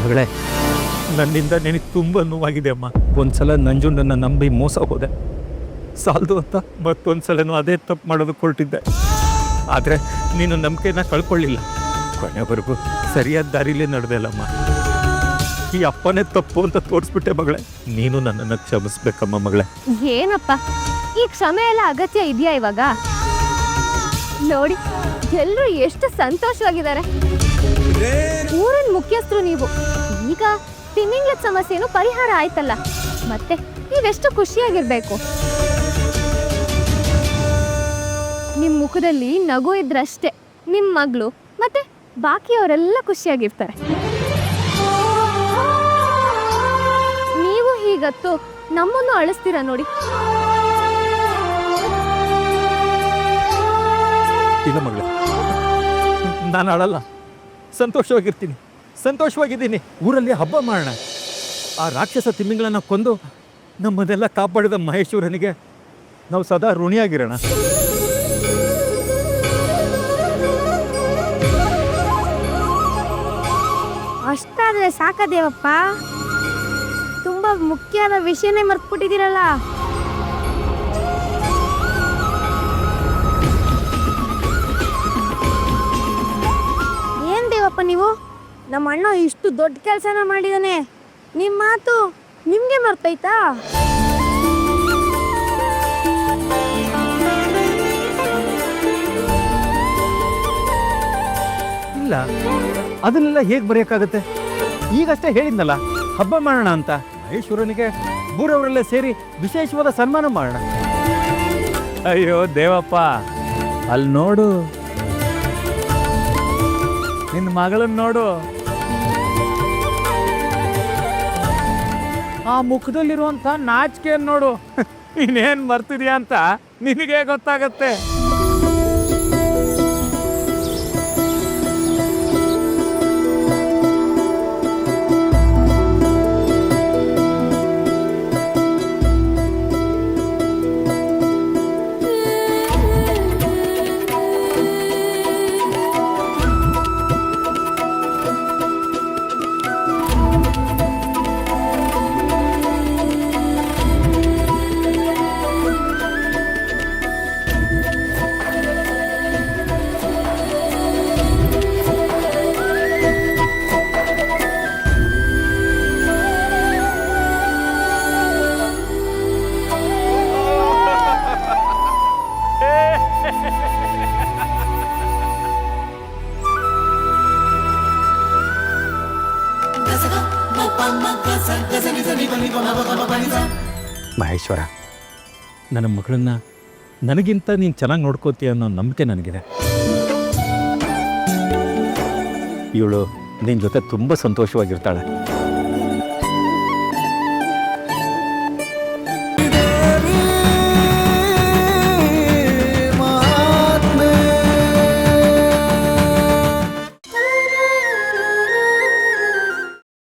ಮಗಳೇ. ನನ್ನಿಂದ ನಿನಗೆ ತುಂಬ ನೋವಾಗಿದೆ ಅಮ್ಮ. ಒಂದ್ಸಲ ನಂಜುಂಡನ್ನು ನಂಬಿ ಮೋಸ ಹೋದೆ. ಸಾಲದು ಅಂತ? ಮತ್ತೊಂದ್ಸಲನೂ ಅದೇ ತಪ್ಪು ಮಾಡೋದಕ್ಕೆ ಹೊರಟಿದ್ದೆ. ಆದರೆ ನೀನು ನಂಬಿಕೆನ ಕಳ್ಕೊಳ್ಳಿಲ್ಲ. ಕೊನೆವರೆಗೂ ಸರಿಯಾದ ದಾರಿಲೇ ನಡೆದಲ್ಲಮ್ಮ ಈ ಅಪ್ಪನೇ ತಪ್ಪು ಅಂತ ತೋರಿಸ್ಬಿಟ್ಟೆ ಮಗಳೇ. ನೀನು ನನ್ನನ್ನು ಕ್ಷಮಿಸ್ಬೇಕಮ್ಮ ಮಗಳೇ. ಏನಪ್ಪ? ಈ ಕ್ಷಮೆ ಎಲ್ಲ ಅಗತ್ಯ ಇದೆಯಾ ಇವಾಗ? ನೋಡಿ ಎಲ್ಲರೂ ಎಷ್ಟು ಸಂತೋಷವಾಗಿದ್ದಾರೆ. ಊರಿನ ಮುಖ್ಯಸ್ಥರು ನೀವು. ಈಗ ತಿಮಿಂಗ್ಲದ ಸಮಸ್ಯೆನು ಪರಿಹಾರ ಆಯ್ತಲ್ಲ. ಮತ್ತೆ ನೀವೆಷ್ಟು ಖುಷಿಯಾಗಿರ್ಬೇಕು. ನಿಮ್ಮ ಮುಖದಲ್ಲಿ ನಗು ಇದ್ರಷ್ಟೇ. ನಿಮ್ಮ ಮಗಳು ಮತ್ತೆ ಬಾಕಿಯವರೆಲ್ಲ ಖುಷಿಯಾಗಿರ್ತಾರೆ. ನೀವು ಹೀಗತ್ತು ನಮ್ಮನ್ನು ಅಳಿಸ್ತೀರ ನೋಡಿ. ಇಲ್ಲ ನಾನು ಅಳಲ್ಲ. ಸಂತೋಷವಾಗಿರ್ತೀನಿ. ಸಂತೋಷವಾಗಿದ್ದೀನಿ. ಊರಲ್ಲಿ ಹಬ್ಬ ಮಾಡೋಣ ಆ ರಾಕ್ಷಸ ತಿಮ್ಮಿಂಗಳನ್ನು ಕೊಂದು ನಮ್ಮದೆಲ್ಲ ಕಾಪಾಡಿದ ಮಹೇಶ್ವರನಿಗೆ ನಾವು ಸದಾ ಋಣಿಯಾಗಿರೋಣ. ಅಷ್ಟಾದ್ರೆ ಸಾಕದೇವಪ್ಪ. ತುಂಬಾ ಮುಖ್ಯವಾದ ವಿಷಯನೇ ಮರ್ತ್ಬಿಟ್ಟಿದ್ದೀರಲ್ಲ. ನಮ್ಮ ಅಣ್ಣ ಇಷ್ಟು ದೊಡ್ಡ ಕೆಲಸನ ಮಾಡಿದಾನೆ. ನಿಮ್ಮ ಮಾತು ನಿಮ್ಗೆ ಮರ್ತೈತಾ ಇಲ್ಲ ಅದನ್ನೆಲ್ಲ ಹೇಗೆ ಬರೆಯೋಕ್ಕಾಗತ್ತೆ? ಈಗಷ್ಟೇ ಹೇಳಿದ್ನಲ್ಲ ಹಬ್ಬ ಮಾಡೋಣ ಅಂತ. ಮಹೇಶ್ವರನಿಗೆ ಊರವರೆಲ್ಲ ಸೇರಿ ವಿಶೇಷವಾದ ಸನ್ಮಾನ ಮಾಡೋಣ. ಅಯ್ಯೋ ದೇವಪ್ಪ ಅಲ್ಲಿ ನೋಡು. ನಿನ್ನ ಮಗಳನ್ನ ನೋಡು. ಆ ಮುಖದಲ್ಲಿರುವಂತ ನಾಚಿಕೆ ನೋಡು. ಇನ್ನೇನ್ ಮರ್ತಿದ್ಯಾ ಅಂತ ನಿನಗೆ ಗೊತ್ತಾಗತ್ತೆ. ಮಹೇಶ್ವರ ನನ್ನ ಮಗಳನ್ನ ನನಗಿಂತ ನೀನು ಚೆನ್ನಾಗಿ ನೋಡ್ಕೋತೀಯ ಅನ್ನೋ ನಂಬಿಕೆ ನನಗಿದೆ. ಇವಳು ನಿನ್ನ ಜೊತೆ ತುಂಬ ಸಂತೋಷವಾಗಿರ್ತಾಳೆ.